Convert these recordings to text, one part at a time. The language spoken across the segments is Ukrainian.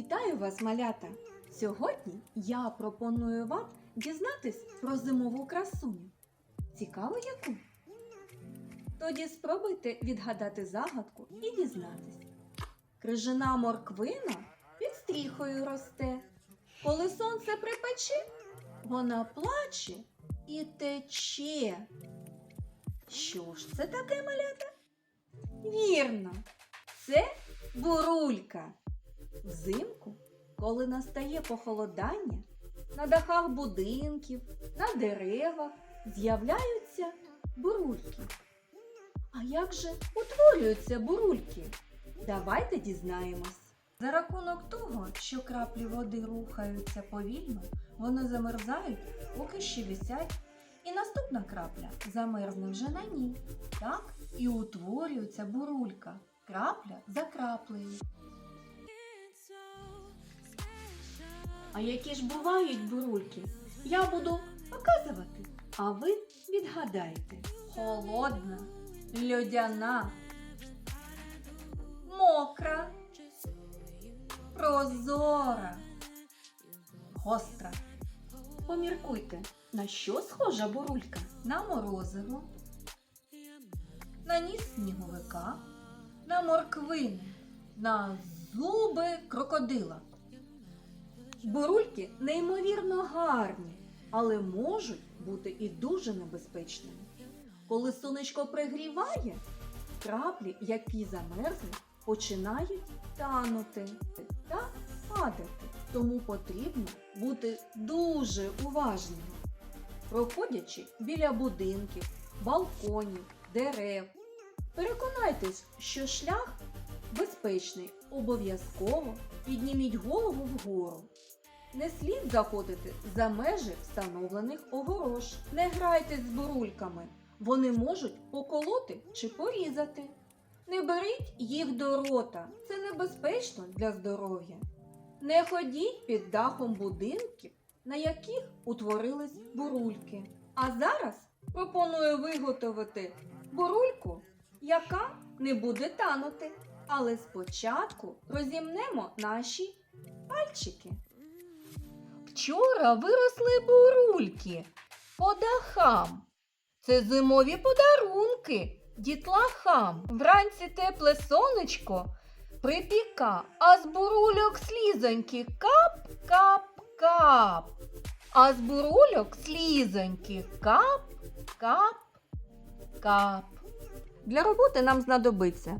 Вітаю вас, малята! Сьогодні я пропоную вам дізнатись про зимову красуню. Цікаво яку? Тоді спробуйте відгадати загадку і дізнатись. Крижина морквина під стріхою росте. Коли сонце припече, вона плаче і тече. Що ж це таке малята? Вірно, це бурулька. Взимку, коли настає похолодання, на дахах будинків, на деревах з'являються бурульки. А як же утворюються бурульки? Давайте дізнаємось. За рахунок того, що краплі води рухаються повільно, вони замерзають, поки ще висять, і наступна крапля замерзне вже на ній. Так і утворюється бурулька, крапля за краплею. А які ж бувають бурульки? Я буду показувати, а ви відгадаєте. Холодна, льодяна, мокра, прозора, гостра. Поміркуйте, на що схожа бурулька? На морозиво, на ніс сніговика, на морквину, на зуби крокодила. Бурульки неймовірно гарні, але можуть бути і дуже небезпечними. Коли сонечко пригріває, краплі, які замерзли, починають танути та падати. Тому потрібно бути дуже уважним. Проходячи біля будинків, балконів, дерев, переконайтесь, що шлях безпечний. Обов'язково підніміть голову вгору. Не слід заходити за межі встановлених огорож. Не грайтесь з бурульками. Вони можуть поколоти чи порізати. Не беріть їх до рота. Це небезпечно для здоров'я. Не ходіть під дахом будинків, на яких утворились бурульки. А зараз пропоную виготовити бурульку, яка не буде танути. Але спочатку розімнемо наші пальчики. Вчора виросли бурульки по дахам. Це зимові подарунки дітлахам. Вранці тепле сонечко припіка, а з бурульок слізоньки кап-кап-кап. А з бурульок слізоньки кап-кап-кап. Для роботи нам знадобиться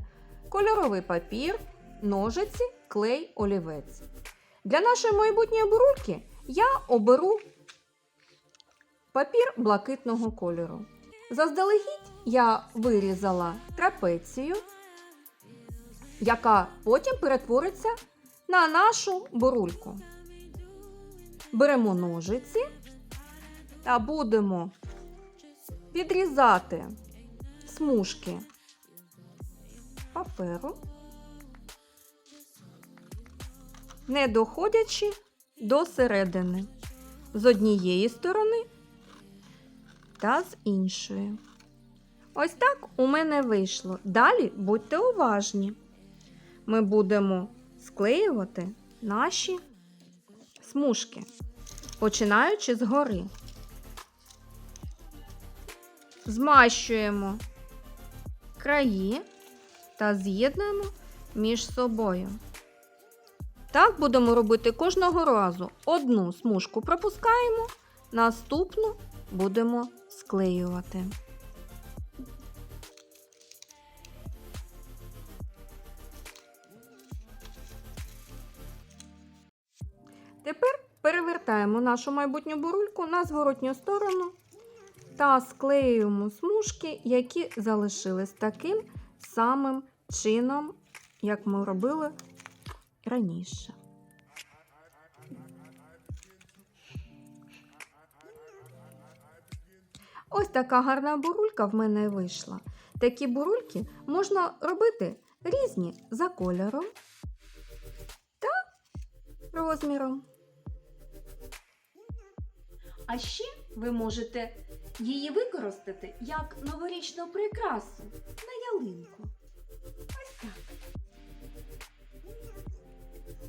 кольоровий папір, ножиці, клей, олівець. Для нашої майбутньої бурульки я оберу папір блакитного кольору. Заздалегідь я вирізала трапецію, яка потім перетвориться на нашу бурульку. Беремо ножиці та будемо відрізати смужки паперу, не доходячи до середини з однієї сторони та з іншої. Ось так у мене вийшло. Далі будьте уважні. Ми будемо склеювати наші смужки, починаючи згори. Змащуємо краї та з'єднуємо між собою. Так будемо робити кожного разу. Одну смужку пропускаємо, наступну будемо склеювати. Тепер перевертаємо нашу майбутню бурульку на зворотню сторону та склеюємо смужки, які залишились таким самим чином, як ми робили раніше. Ось така гарна бурулька в мене вийшла. Такі бурульки можна робити різні за кольором та розміром. А ще ви можете її використати як новорічну прикрасу на ялинку.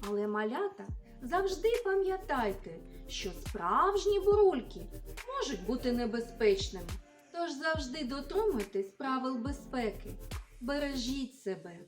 Але малята завжди пам'ятайте, що справжні бурульки можуть бути небезпечними. Тож завжди дотримуйтесь правил безпеки. Бережіть себе.